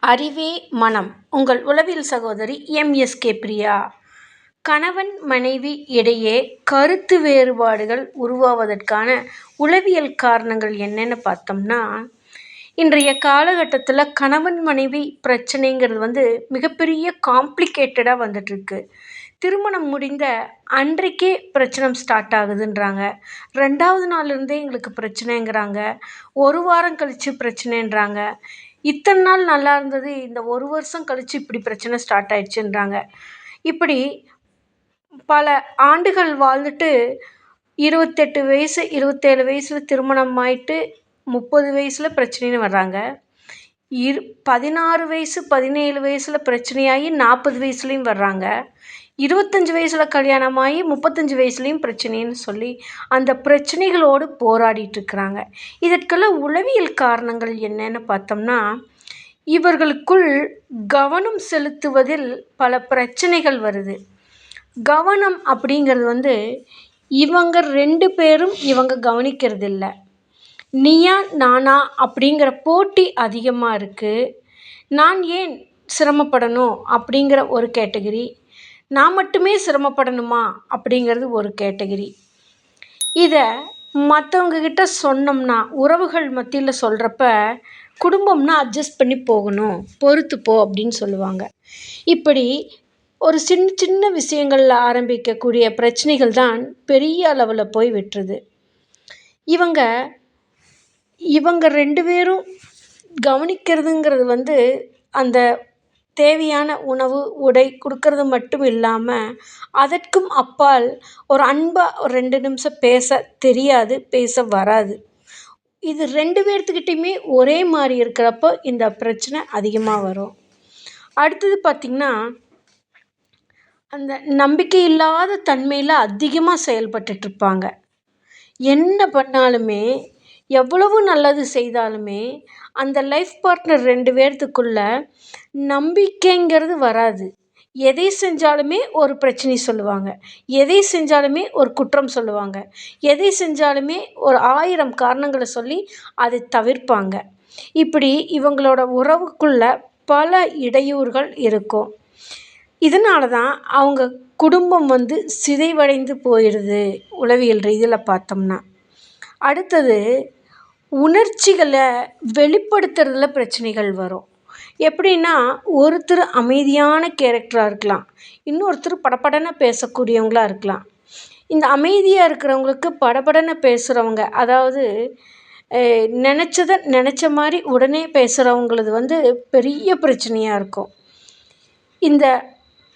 அறிவே மனம். உங்கள் உளவியல் சகோதரி எம்எஸ்கே பிரியா. கணவன் மனைவி இடையே கருத்து வேறுபாடுகள் உருவாவதற்கான உளவியல் காரணங்கள் என்னென்னு பார்த்தோம்னா இன்றைய காலகட்டத்தில் கணவன் மனைவி பிரச்சனைங்கிறது வந்து மிகப்பெரிய காம்ப்ளிகேட்டடாக வந்துட்டுருக்கு திருமணம் முடிந்த அன்றைக்கே பிரச்சனை ஸ்டார்ட் ஆகுதுன்றாங்க. ரெண்டாவது நாள்லேருந்தே எங்களுக்கு பிரச்சனைங்கிறாங்க. ஒரு வாரம் கழித்து பிரச்சனைன்றாங்க. இத்தனை நாள் நல்லா இருந்தது இந்த ஒரு வருஷம் கழித்து இப்படி பிரச்சனை ஸ்டார்ட் ஆயிடுச்சுன்றாங்க. இப்படி பல ஆண்டுகள் வாழ்ந்துட்டு இருபத்தெட்டு வயசு இருபத்தேழு வயசில் திருமணம் ஆயிட்டு முப்பது வயசில் பிரச்சனைன்னு வர்றாங்க. இரு பதினாறு வயசு பதினேழு வயசில் பிரச்சனையாகி நாற்பது வயசுலேயும் வர்றாங்க. இருபத்தஞ்சி வயசில் கல்யாணமாகி முப்பத்தஞ்சு வயசுலேயும் பிரச்சனைன்னு சொல்லி அந்த பிரச்சனைகளோடு போராடிட்டுருக்குறாங்க. இதற்கெல்லாம் உளவியல் காரணங்கள் என்னென்னு பார்த்தோம்னா இவர்களுக்குள் கவனம் செலுத்துவதில் பல பிரச்சனைகள் வருது. கவனம் அப்படிங்கிறது வந்து இவங்க ரெண்டு பேரும் இவங்க கவனிக்கிறதில்ல. நீயா நானா அப்படிங்கிற போட்டி அதிகமாக இருக்குது நான் ஏன் சிரமப்படணும் அப்படிங்கிற ஒரு கேட்டகிரி. நான் மட்டுமே சிரமப்படணுமா? அப்படிங்கிறது ஒரு கேட்டகிரி. இதை மற்றவங்கக்கிட்ட சொன்னோம்னா உறவுகள் மத்தியில் சொல்கிறப்ப குடும்பம்னா அட்ஜஸ்ட் பண்ணி போகணும். பொறுத்து போ அப்படின்னு சொல்லுவாங்க. இப்படி ஒரு சின்ன சின்ன விஷயங்களில் ஆரம்பிக்கக்கூடிய பிரச்சனைகள் தான் பெரிய அளவில் போய் விட்டுருது. இவங்க இவங்க ரெண்டு பேரும் கவனிக்கிறதுங்கிறது வந்து அந்த தேவையான உணவு உடை கொடுக்கறது மட்டும் இல்லாமல் அதற்கும் அப்பால் ஒரு அன்பாக ஒரு ரெண்டு நிமிஷம் பேச தெரியாது பேச வராது. இது ரெண்டு பேர்த்துக்கிட்டையுமே ஒரே மாதிரி இருக்கிறப்போ இந்த பிரச்சனை அதிகமாக வரும். அடுத்தது பார்த்திங்கன்னா அந்த நம்பிக்கை இல்லாத தன்மையில் அதிகமாக செயல்பட்டுட்ருப்பாங்க என்ன பண்ணாலுமே எவ்வளவு நல்லது செய்தாலுமே அந்த லைஃப் பார்ட்னர் ரெண்டு பேர்த்துக்குள்ள நம்பிக்கைங்கிறது வராது. எதை செஞ்சாலுமே ஒரு பிரச்சனை சொல்லுவாங்க. எதை செஞ்சாலுமே ஒரு குற்றம் சொல்லுவாங்க. எதை செஞ்சாலுமே ஒரு ஆயிரம் காரணங்களை சொல்லி அதை தவிர்ப்பாங்க. இப்படி இவங்களோட உறவுக்குள்ள பல இடையூறுகள் இருக்கும். இதனால தான் அவங்க குடும்பம் வந்து சிதைவடைந்து போயிடுது உளவியல் ரீதியில் பார்த்தோம்னா. அடுத்தது உணர்ச்சிகளை வெளிப்படுத்துறதுல பிரச்சனைகள் வரும். எப்படின்னா ஒருத்தர் அமைதியான கேரக்டராக இருக்கலாம். இன்னொருத்தர் படபடன்னு பேசக்கூடியவங்களா இருக்கலாம். இந்த அமைதியாக இருக்கிறவங்களுக்கு படபடன்னு பேசுகிறவங்க அதாவது நினச்சத நினச்ச மாதிரி உடனே பேசுகிறவங்களது வந்து பெரிய பிரச்சனையாக இருக்கும். இந்த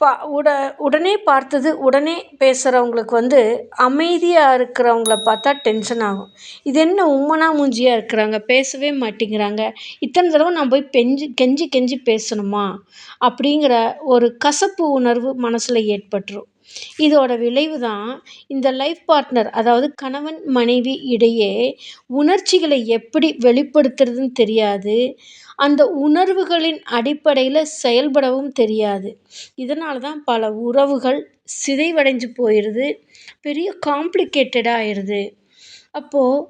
பா உட உடனே பார்த்தது உடனே பேசுகிறவங்களுக்கு வந்து அமைதியாக இருக்கிறவங்கள பார்த்தா டென்ஷன் ஆகும். இது என்ன உம்மனா மூஞ்சியாக இருக்கிறாங்க? பேசவே மாட்டேங்கிறாங்க. இத்தனை தடவை நான் போய் பெஞ்சு கெஞ்சி கெஞ்சி பேசணுமா? அப்படிங்கிற ஒரு கசப்பு உணர்வு மனசில் ஏற்பட்டுரும். இதோட விளைவு தான் இந்த லைஃப் பார்ட்னர் அதாவது கணவன் மனைவி இடையே உணர்ச்சிகளை எப்படி வெளிப்படுத்துறதுன்னு தெரியாது. அந்த உணர்வுகளின் அடிப்படையில் செயல்படவும் தெரியாது. இதனால தான் பல உறவுகள் சிதைவடைஞ்சு போயிடுது பெரிய காம்ப்ளிகேட்டடாக ஆயிடுது அப்போது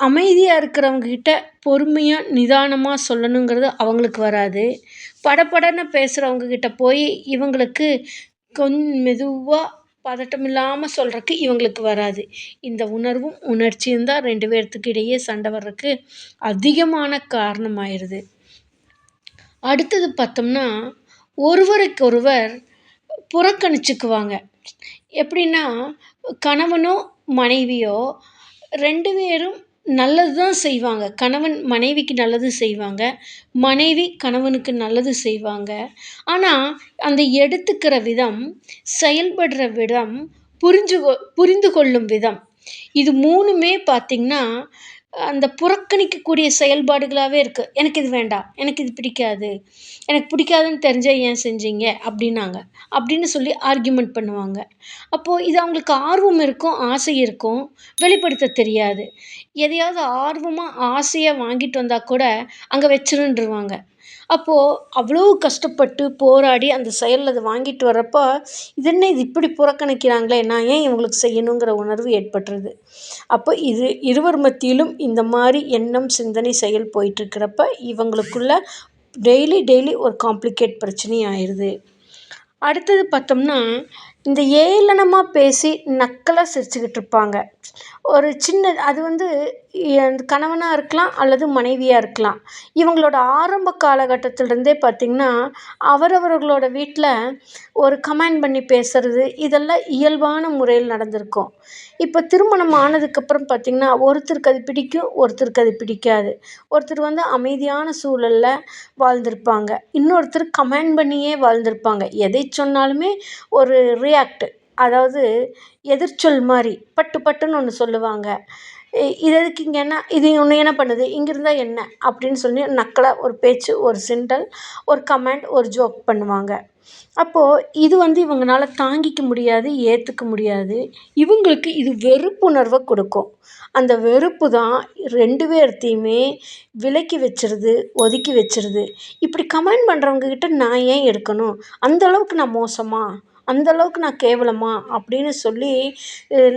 அமைதியாக இருக்கிறவங்கக்கிட்ட பொறுமையாக நிதானமாக சொல்லணுங்கிறது அவங்களுக்கு வராது. படபடன்னு பேசுகிறவங்கக்கிட்ட போய் இவங்களுக்கு கொஞ் மெதுவாக பதட்டம் இல்லாமல் சொல்கிறக்கு இவங்களுக்கு வராது. இந்த உணர்வும் உணர்ச்சியும் தான் ரெண்டு பேர்த்துக்கு இடையே சண்டை வர்றதுக்கு அதிகமான காரணமாயிடுது அடுத்தது பார்த்தோம்னா ஒருவருக்கொருவர் புறக்கணிச்சுக்குவாங்க. எப்படின்னா கணவனோ மனைவியோ ரெண்டு பேரும் நல்லது தான் செய்வாங்க. கணவன் மனைவிக்கு நல்லது செய்வாங்க. மனைவி கணவனுக்கு நல்லது செய்வாங்க. ஆனால் அந்த எடுத்துக்கிற விதம் செயல்படுற விதம் புரிஞ்சு புரிந்து கொள்ளும் விதம். இது மூணுமே பார்த்திங்கன்னா அந்த புறக்கணிக்கக்கூடிய செயல்பாடுகளாகவே இருக்குது எனக்கு இது வேண்டாம். எனக்கு இது பிடிக்காது. எனக்கு பிடிக்காதுன்னு தெரிஞ்சால் ஏன் செஞ்சீங்க? அப்படின்னாங்க. அப்படின்னு சொல்லி ஆர்கியூமெண்ட் பண்ணுவாங்க. அப்போது இது அவங்களுக்கு ஆர்வம் இருக்கும் ஆசை இருக்கும். வெளிப்படுத்த தெரியாது. எதையாவது ஆர்வமாக ஆசையாக வாங்கிட்டு வந்தால் கூட அங்கே வச்சிருன்ருவாங்க அப்போது அவ்வளோ கஷ்டப்பட்டு போராடி அந்த செயலில் அதை வாங்கிட்டு வர்றப்போ இது என்ன இது இப்படி புறக்கணிக்கிறாங்களே நான் ஏன் இவங்களுக்கு செய்யணுங்கிற உணர்வு ஏற்பட்டுருது. அப்போ இது இருவர் மத்தியிலும் இந்த மாதிரி எண்ணம் சிந்தனை செயல் போயிட்டுருக்கிறப்ப இவங்களுக்குள்ள டெய்லி டெய்லி ஒரு காம்ப்ளிகேட் பிரச்சனை ஆயிடுது அடுத்தது பார்த்தோம்னா இந்த ஏளனமாக பேசி நக்கலாக சிரிச்சுக்கிட்டு இருப்பாங்க. ஒரு சின்ன அது வந்து கணவனாக இருக்கலாம் அல்லது மனைவியாக இருக்கலாம். இவங்களோட ஆரம்ப காலகட்டத்திலேருந்தே பார்த்திங்கன்னா அவரவர்களோட வீட்டில் ஒரு கமெண்ட் பண்ணி பேசுகிறது இதெல்லாம் இயல்பான முறையில் நடந்திருக்கும். இப்போ திருமணம் ஆனதுக்கப்புறம் பார்த்திங்கன்னா ஒருத்தருக்கு அது பிடிக்கும் ஒருத்தருக்கு அது பிடிக்காது. ஒருத்தர் வந்து அமைதியான சூழலில் வாழ்ந்திருப்பாங்க. இன்னொருத்தர் கமெண்ட் பண்ணியே வாழ்ந்திருப்பாங்க. எதை சொன்னாலுமே ஒரு ரியாக்ட் அதாவது எதிர்ச்சொல் மாதிரி பட்டு பட்டுன்னு ஒன்று சொல்லுவாங்க. இது எதுக்கு இங்கே என்ன இது ஒன்று என்ன பண்ணுது இங்கே இருந்தால் என்ன அப்படின்னு சொல்லி நக்கலாக ஒரு பேச்சு ஒரு சிண்டல் ஒரு கமெண்ட் ஒரு ஜோக் பண்ணுவாங்க. அப்போது இது வந்து இவங்களால தாங்கிக்க முடியாது ஏற்றுக்க முடியாது. இவங்களுக்கு இது வெறுப்புணர்வை கொடுக்கும். அந்த வெறுப்பு தான் ரெண்டு பேர்த்தையுமே விலக்கி வச்சிருது ஒதுக்கி வச்சிருது. இப்படி கமெண்ட் பண்ணுறவங்கக்கிட்ட நான் ஏன் எடுக்கணும்? அந்த அளவுக்கு நான் மோசமாக அந்த அளவுக்கு நான் கேவலமா அப்படின்னு சொல்லி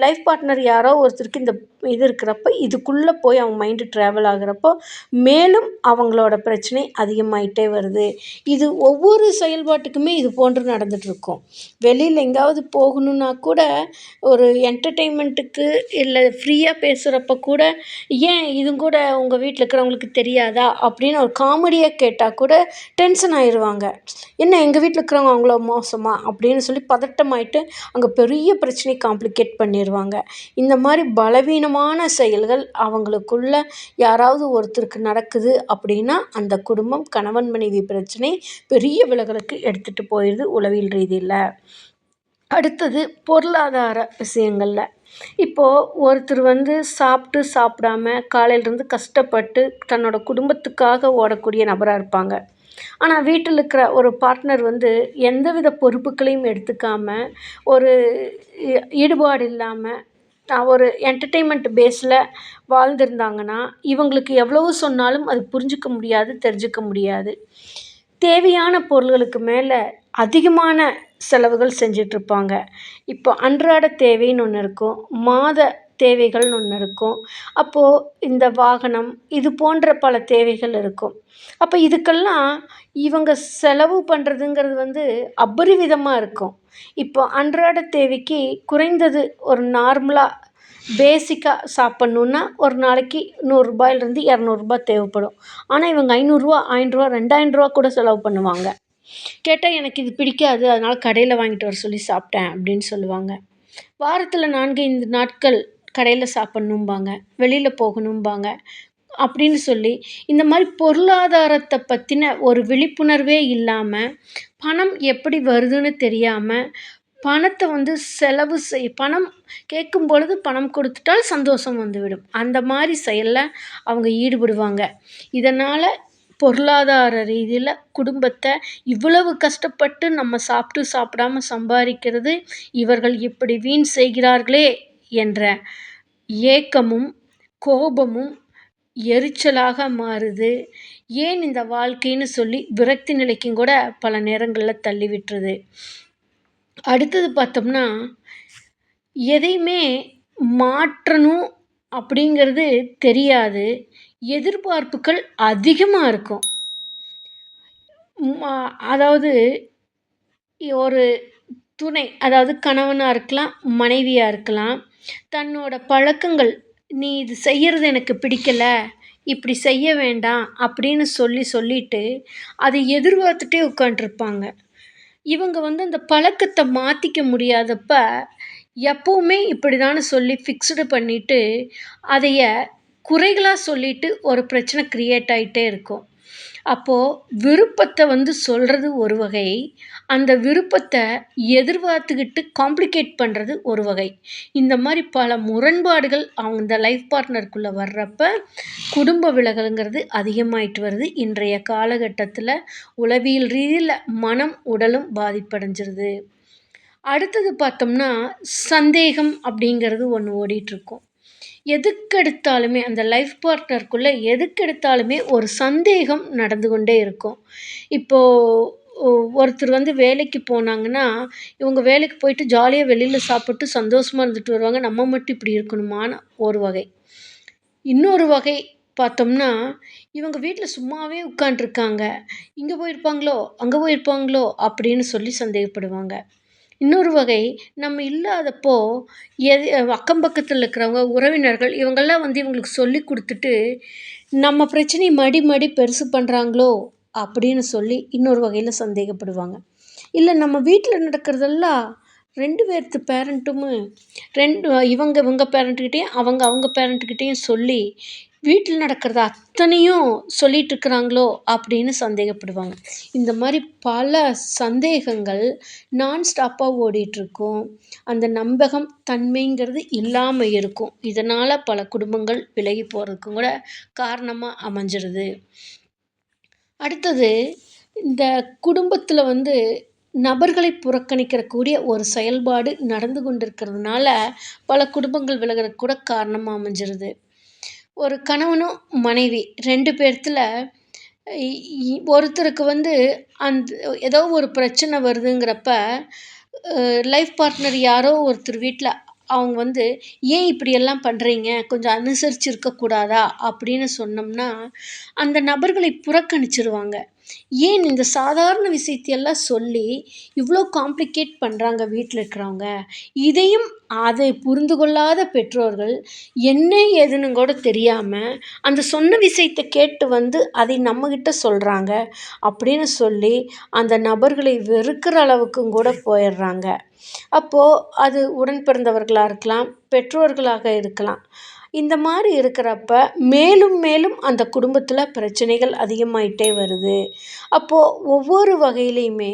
லைஃப் பார்ட்னர் யாரோ ஒருத்தருக்கு இந்த இது இருக்கிறப்ப இதுக்குள்ளே போய் அவங்க மைண்டு ட்ராவல் ஆகுறப்போ மேலும் அவங்களோட பிரச்சனை அதிகமாகிட்டே வருது. இது ஒவ்வொரு செயல்பாட்டுக்குமே இது போன்று நடந்துகிட்ருக்கும் வெளியில் எங்கேயாவது போகணுன்னா கூட ஒரு என்டர்டெயின்மெண்ட்டுக்கு இல்லை ஃப்ரீயாக பேசுகிறப்ப கூட ஏன் இதுவும் கூட உங்கள் வீட்டில் இருக்கிறவங்களுக்கு தெரியாதா? அப்படின்னு ஒரு காமெடியாக கேட்டால் கூட டென்ஷன் ஆயிடுவாங்க என்ன எங்கள் வீட்டில் இருக்கிறவங்க அவங்கள மோசமாக அப்படின்னு சொல்லி பதட்டமாயிட்டு அங்கே பெரிய பிரச்சனை காம்ப்ளிகேட் பண்ணிடுவாங்க இந்த மாதிரி பலவீனமான செயல்கள் அவங்களுக்குள்ள யாராவது ஒருத்தருக்கு நடக்குது அப்படின்னா அந்த குடும்பம் கணவன் மனைவி பிரச்சனை பெரிய விலகலுக்கு எடுத்துகிட்டு போயிடுது உளவியல் ரீதியில். அடுத்தது பொருளாதார விஷயங்களில். இப்போது ஒருத்தர் வந்து சாப்பிட்டு சாப்பிடாம காலையிலேருந்து கஷ்டப்பட்டு தன்னோட குடும்பத்துக்காக ஓடக்கூடிய நபராக இருப்பாங்க. ஆனால் வீட்டில் இருக்கிற ஒரு பார்ட்னர் வந்து எந்தவித பொறுப்புகளையும் எடுத்துக்காமல் ஒரு ஈடுபாடு இல்லாமல் ஒரு என்டர்டெயின்மெண்ட் பேஸில் வாழ்ந்திருந்தாங்கன்னா இவங்களுக்கு எவ்வளவு சொன்னாலும் அது புரிஞ்சுக்க முடியாது தெரிஞ்சுக்க முடியாது. தேவையான பொருள்களுக்கு மேலே அதிகமான செலவுகள் செஞ்சிட்ருப்பாங்க. இப்போ அன்றாட தேவைன்னு ஒன்று இருக்கும். மாத தேவைகள்னு ஒன்று இருக்கும். அப்போது இந்த வாகனம் இது போன்ற பல தேவைகள் இருக்கும். அப்போ இதுக்கெல்லாம் இவங்க செலவு பண்ணுறதுங்கிறது வந்து அபரிவிதமாக இருக்கும். இப்போ அன்றாட தேவைக்கு குறைந்தது ஒரு நார்மலாக பேசிக்காக சாப்பிட்ணுன்னா ஒரு நாளைக்கு நூறுரூபாயிலேருந்து இரநூறுபா தேவைப்படும். ஆனால் இவங்க ஐநூறுரூவா ஆயிரரூவா ரெண்டாயிரரூவா கூட செலவு பண்ணுவாங்க. கேட்டால் எனக்கு இது பிடிக்காது அதனால் கடையில் வாங்கிட்டு வர சொல்லி சாப்பிட்டேன் அப்படின்னு சொல்லுவாங்க. வாரத்தில் நான்கு ஐந்து நாட்கள் கடையில் சாப்பிட்ணும்பாங்க வெளியில் போகணும்பாங்க அப்படின்னு சொல்லி இந்த மாதிரி பொருளாதாரத்தை பற்றின ஒரு விழிப்புணர்வே இல்லாமல் பணம் எப்படி வருதுன்னு தெரியாமல் பணத்தை வந்து செலவு செய் பணம் கேட்கும் பொழுது பணம் கொடுத்துட்டால் சந்தோஷம் வந்துவிடும். அந்த மாதிரி செயலில் அவங்க ஈடுபடுவாங்க. இதனால் பொருளாதார ரீதியில் குடும்பத்தை இவ்வளவு கஷ்டப்பட்டு நம்ம சாப்பிட்டு சாப்பிடாம சம்பாதிக்கிறது இவர்கள் இப்படி வீண் செய்கிறார்களே என்ற ஏக்கமும் கோபமும் எரிச்சலாக மாறுது. ஏன் இந்த வாழ்க்கைன்னு சொல்லி விரக்தி நிலைக்கும் கூட பல நேரங்களில் தள்ளி விட்டுருது அடுத்தது பார்த்தோம்னா எதையுமே மாற்றணும் அப்படிங்கிறது தெரியாது. எதிர்பார்ப்புகள் அதிகமாக இருக்கும். அதாவது ஒரு துணை அதாவது கணவனாக இருக்கலாம் மனைவியாக இருக்கலாம் தன்னோட பழக்கங்கள் நீ இது செய்கிறது எனக்கு பிடிக்கல இப்படி செய்ய வேண்டாம் அப்படின்னு சொல்லி சொல்லிட்டு அதை எதிர்பார்த்துட்டே உட்காண்ட்ருப்பாங்க இவங்க வந்து அந்த பழக்கத்தை மாற்றிக்க முடியாதப்ப எப்போவுமே இப்படி தான் சொல்லி ஃபிக்ஸ்டு பண்ணிவிட்டு அதைய குறைகளாக சொல்லிட்டு ஒரு பிரச்சனை க்ரியேட் ஆகிட்டே இருக்கும். அப்போது விருப்பத்தை வந்து சொல்கிறது ஒரு வகை அந்த விருப்பத்தை எதிர்பார்த்துக்கிட்டு காம்ப்ளிகேட் பண்ணுறது ஒரு வகை. இந்த மாதிரி பல முரண்பாடுகள் அவங்க இந்த லைஃப் பார்ட்னருக்குள்ளே வர்றப்ப குடும்ப விலகலுங்கிறது அதிகமாயிட்டு வருது. இன்றைய காலகட்டத்தில் உளவியல் ரீதியில் மனம் உடலும் பாதிப்படைஞ்சிருது. அடுத்தது பார்த்தோம்னா சந்தேகம் அப்படிங்கிறது ஒன்று ஓடிட்டுருக்கோம் எதுக்கெடுத்தாலுமே அந்த லைஃப் பார்ட்னருக்குள்ளே எதுக்கெடுத்தாலுமே ஒரு சந்தேகம் நடந்து கொண்டே இருக்கும். இப்போது ஒருத்தர் வந்து வேலைக்கு போனாங்கன்னா இவங்க வேலைக்கு போயிட்டு ஜாலியாக வெளியில் சாப்பிட்டு சந்தோஷமாக இருந்துட்டு வருவாங்க. நம்ம மட்டும் இப்படி இருக்கணுமான்னு ஒரு வகை. இன்னொரு வகை பார்த்தோம்னா இவங்க வீட்டில் சும்மாவே உட்காண்ட்ருக்காங்க இங்கே போயிருப்பாங்களோ அங்கே போயிருப்பாங்களோ அப்படின்னு சொல்லி சந்தேகப்படுவாங்க. இன்னொரு வகை நம்ம இல்லாதப்போ எது அக்கம் பக்கத்தில் இருக்கிறவங்க உறவினர்கள் இவங்கெல்லாம் வந்து இவங்களுக்கு சொல்லி கொடுத்துட்டு நம்ம பிரச்சனையை மடி மடி பெருசு பண்ணுறாங்களோ அப்படின்னு சொல்லி இன்னொரு வகையில் சந்தேகப்படுவாங்க. இல்லை நம்ம வீட்டில் நடக்கிறதெல்லாம் ரெண்டு பேர்த்து பேரண்ட்டும் ரெண்டு இவங்க இவங்க பேரண்ட்டுக்கிட்டேயும் அவங்க அவங்க பேரண்ட்டுக்கிட்டேயும் சொல்லி வீட்டில் நடக்கிறத அத்தனையும் சொல்லிட்டு இருக்கிறாங்களோ அப்படின்னு சந்தேகப்படுவாங்க. இந்த மாதிரி பல சந்தேகங்கள் நான் ஸ்டாப்பாக ஓடிட்டுருக்கும். அந்த நம்பகம் தன்மைங்கிறது இல்லாமல் இருக்கும். இதனால் பல குடும்பங்கள் விலகி போகிறதுக்கும் கூட காரணமாக அமைஞ்சிருது. அடுத்தது இந்த குடும்பத்தில் வந்து நபர்களை புறக்கணிக்கிற கூடிய ஒரு செயல்பாடு நடந்து கொண்டிருக்கிறதுனால பல குடும்பங்கள் விலகிறதுக்கு கூட காரணமாக அமைஞ்சிருது. ஒரு கணவனும் மனைவி ரெண்டு பேர்த்தில் ஒருத்தருக்கு வந்து அந்த ஏதோ ஒரு பிரச்சனை வருதுங்கிறப்ப லைஃப் பார்ட்னர் யாரோ ஒருத்தர் வீட்டில் அவங்க வந்து ஏன் இப்படியெல்லாம் பண்ணுறீங்க கொஞ்சம் அனுசரித்து இருக்கக்கூடாதா அப்படின்னு சொன்னோம்னா அந்த நபர்களை புறக்கணிச்சிருவாங்க. ஏன் இந்த சாதாரண விஷயத்தையெல்லாம் சொல்லி இவ்வளோ காம்ப்ளிகேட் பண்ணுறாங்க வீட்டில் இருக்கிறவங்க? இதையும் அதை புரிந்து கொள்ளாத பெற்றோர்கள் என்ன ஏதுன்னு கூட தெரியாமல் அந்த சொன்ன விஷயத்தை கேட்டு வந்து அதை நம்மக்கிட்ட சொல்கிறாங்க அப்படின்னு சொல்லி அந்த நபர்களை வெறுக்கிற அளவுக்கும் கூட போயிடுறாங்க. அப்போது அது உடன் பிறந்தவர்களாக இருக்கலாம் பெற்றோர்களாக இருக்கலாம். இந்த மாதிரி இருக்கிறப்ப மேலும் மேலும் அந்த குடும்பத்தில் பிரச்சனைகள் அதிகமாயிட்டே வருது. அப்போது ஒவ்வொரு வகையிலையுமே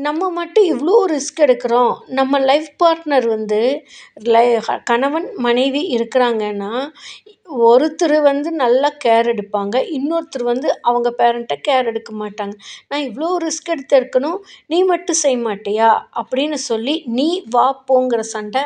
நம்ம மட்டும் இவ்வளோ ரிஸ்க் எடுக்கிறோம். நம்ம லைஃப் பார்ட்னர் வந்து லை கணவன் மனைவி இருக்கிறாங்கன்னா ஒருத்தர் வந்து நல்லா கேர் எடுப்பாங்க. இன்னொருத்தர் வந்து அவங்க பேரண்ட்டை கேர் எடுக்க மாட்டாங்க. நான் இவ்வளோ ரிஸ்க் எடுத்து எடுக்கணும் நீ மட்டும் செய்ய மாட்டியா? அப்படின்னு சொல்லி நீ வா போங்கிற சண்டை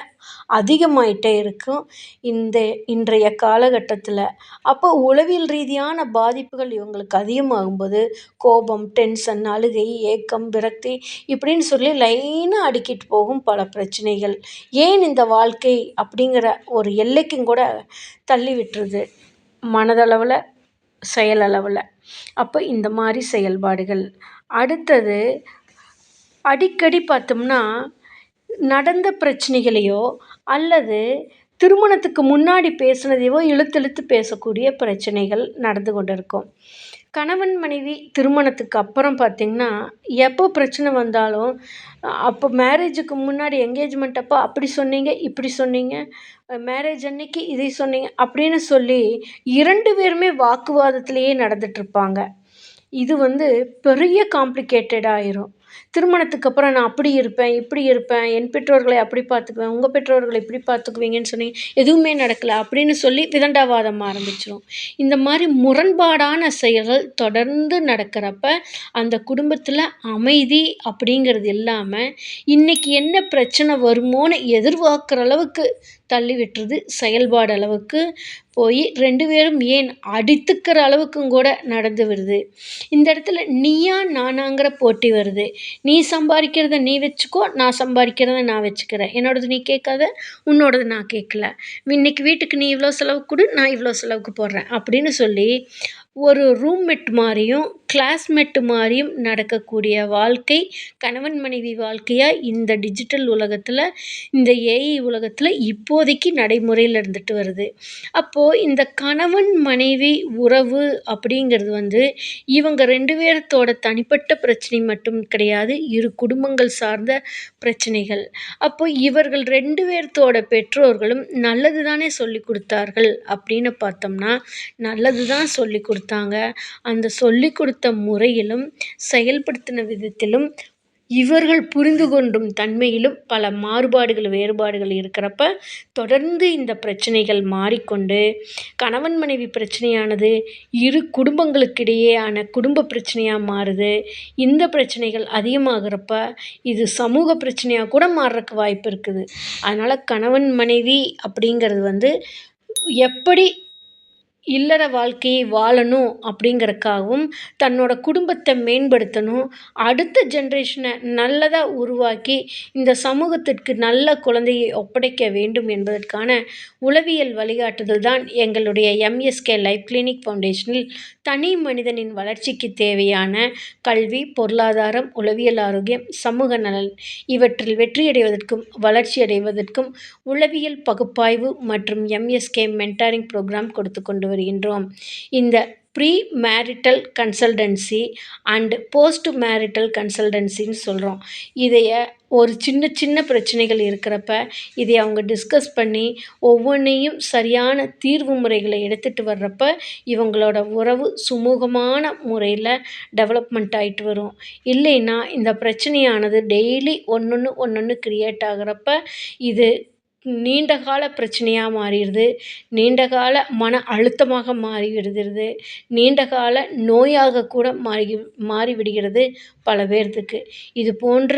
அதிகமாயிட்டே இருக்கும் இந்த இன்றைய காலகட்டத்தில். அப்போ உளவியல் ரீதியான பாதிப்புகள் இவங்களுக்கு அதிகமாகும்போது கோபம் டென்ஷன் அழுகை ஏக்கம் விரக்தி இப்படின்னு சொல்லி லைனாக அடுக்கிட்டு போகும் பல பிரச்சனைகள். ஏன் இந்த வாழ்க்கை அப்படிங்கிற ஒரு எல்லைக்கும் கூட தள்ளி விட்டுருது. மனதளவில் செயலளவில். அப்போ இந்த மாதிரி செயல்பாடுகள். அடுத்தது அடிக்கடி பார்த்தோம்னா நடந்த பிரச்சனைகளையோ அல்லது திருமணத்துக்கு முன்னாடி பேசுனதையோ இழுத்து இழுத்து பேசக்கூடிய பிரச்சனைகள் நடந்து கொண்டு இருக்கும் கணவன் மனைவி திருமணத்துக்கு அப்புறம் பார்த்திங்கன்னா எப்போ பிரச்சனை வந்தாலும் அப்போ மேரேஜுக்கு முன்னாடி என்கேஜ்மெண்ட் அப்போ அப்படி சொன்னீங்க இப்படி சொன்னீங்க மேரேஜ் அன்னைக்கு இதை சொன்னீங்க அப்படின்னு சொல்லி இரண்டு பேருமே வாக்குவாதத்திலேயே நடந்துகிட்ருப்பாங்க இது வந்து பெரிய காம்ப்ளிகேட்டடாக ஆயிரும். திருமணத்துக்கு அப்புறம் நான் அப்படி இருப்பேன் இப்படி இருப்பேன் என் பெற்றோர்களை அப்படி பார்த்துக்குவேன் உங்கள் பெற்றோர்களை இப்படி பார்த்துக்குவீங்கன்னு சொன்னீங்க. எதுவுமே நடக்கலை அப்படின்னு சொல்லி விதண்டாவாதம் ஆரம்பிச்சிடும் இந்த மாதிரி முரண்பாடான செயல்கள் தொடர்ந்து நடக்கிறப்ப அந்த குடும்பத்தில் அமைதி அப்படிங்கிறது இல்லாமல் இன்றைக்கி என்ன பிரச்சனை வருமோன்னு எதிர்பார்க்குற அளவுக்கு தள்ளி விட்டுருது செயல்பாடு அளவுக்கு போய் ரெண்டு பேரும் ஏன் அடித்துக்கிற அளவுக்கும் கூட நடந்து வருது. இந்த இடத்துல நீயா நானாங்கிற போட்டி வருது. நீ சம்பாதிக்கிறத நீ வச்சுக்கோ நான் சம்பாதிக்கிறத நான் வச்சுக்கிறேன். என்னோடது நீ கேட்காத உன்னோடது நான் கேட்கல. இன்னைக்கு வீட்டுக்கு நீ இவ்வளோ செலவு கொடு நான் இவ்வளோ செலவுக்கு போடுறேன் அப்படின்னு சொல்லி ஒரு ரூம்மேட் மாதிரியும் கிளாஸ்மேட் மாதிரியும் நடக்கக்கூடிய வாழ்க்கை கணவன் மனைவி வாழ்க்கையாக இந்த டிஜிட்டல் உலகத்தில் இந்த ஏஐ உலகத்தில் இப்போதைக்கு நடைமுறையில் இருந்துட்டு வருது. அப்போது இந்த கணவன் மனைவி உறவு அப்படிங்கிறது வந்து இவங்க ரெண்டு பேர்த்தோட தனிப்பட்ட பிரச்சனை மட்டும் கிடையாது இரு குடும்பங்கள் சார்ந்த பிரச்சனைகள். அப்போ இவர்கள் ரெண்டு பேர்த்தோட பெற்றோர்களும் நல்லது தானே சொல்லி கொடுத்தார்கள் அப்படின்னு பார்த்தோம்னா நல்லது தான் சொல்லி கொடுத்தாங்க. அந்த சொல்லி கொடுத்த முறையிலும் செயல்படுத்தின விதத்திலும் இவர்கள் புரிந்து கொண்டும் தன்மையிலும் பல மாறுபாடுகள் வேறுபாடுகள் இருக்கிறப்ப தொடர்ந்து இந்த பிரச்சனைகள் மாறிக்கொண்டு கணவன் மனைவி பிரச்சனையானது இரு குடும்பங்களுக்கிடையேயான குடும்ப பிரச்சனையாக மாறுது. இந்த பிரச்சனைகள் அதிகமாகிறப்ப இது சமூக பிரச்சனையாக கூட மாறுறக்கு வாய்ப்பு இருக்குது. அதனால் கணவன் மனைவி அப்படிங்கிறது வந்து எப்படி இல்லற வாழ்க்கையை வாழணும் அப்படிங்கிறக்காகவும் தன்னோட குடும்பத்தை மேம்படுத்தணும். அடுத்த ஜென்ரேஷனை நல்லதாக உருவாக்கி இந்த சமூகத்திற்கு நல்ல குழந்தையை ஒப்படைக்க வேண்டும் என்பதற்கான உளவியல் வழிகாட்டுதல் தான் எங்களுடைய எம்எஸ்கே லைஃப் கிளினிக் ஃபவுண்டேஷனில் தனி மனிதனின் வளர்ச்சிக்கு தேவையான கல்வி பொருளாதாரம் உளவியல் ஆரோக்கியம் சமூக நலன் இவற்றில் வெற்றியடைவதற்கும் வளர்ச்சி அடைவதற்கும் உளவியல் பகுப்பாய்வு மற்றும் எம்எஸ்கே மென்டாரிங் ப்ரோக்ராம் கொடுத்து கொண்டு வருகின்றோம். இந்த pre marital consultancy and post marital கன்சல்டன்சின்னு சொல்கிறோம் இதைய ஒரு சின்ன சின்ன பிரச்சனைகள் இருக்கிறப்ப இதை அவங்க டிஸ்கஸ் பண்ணி ஒவ்வொன்றையும் சரியான தீர்வு முறைகளை எடுத்துகிட்டு வர்றப்ப இவங்களோட உறவு சுமூகமான முறையில் டெவலப்மெண்ட் ஆகிட்டு வரும். இல்லைன்னா இந்த பிரச்சனையானது டெய்லி ஒன்று ஒன்று ஒன்று ஒன்று கிரியேட் ஆகிறப்ப இது நீண்டகால பிரச்சனையாக மாறிடுது. நீண்டகால மன அழுத்தமாக மாறி விடுகிறது நோயாக கூட மாறி மாறிவிடுகிறது பல பேர்த்துக்கு. இது போன்ற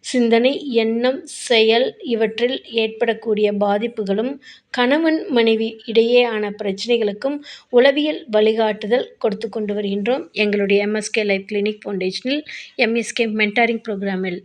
சிந்தனை எண்ணம் செயல் இவற்றில் ஏற்படக்கூடிய பாதிப்புகளும் கணவன் மனைவி இடையேயான பிரச்சனைகளுக்கும் உளவியல் வழிகாட்டுதல் கொடுத்து கொண்டு வருகின்றோம். எங்களுடைய எம்எஸ்கே லைஃப் கிளினிக் ஃபவுண்டேஷனில் எம்எஸ்கே மென்டாரிங் ப்ரோக்ராமில்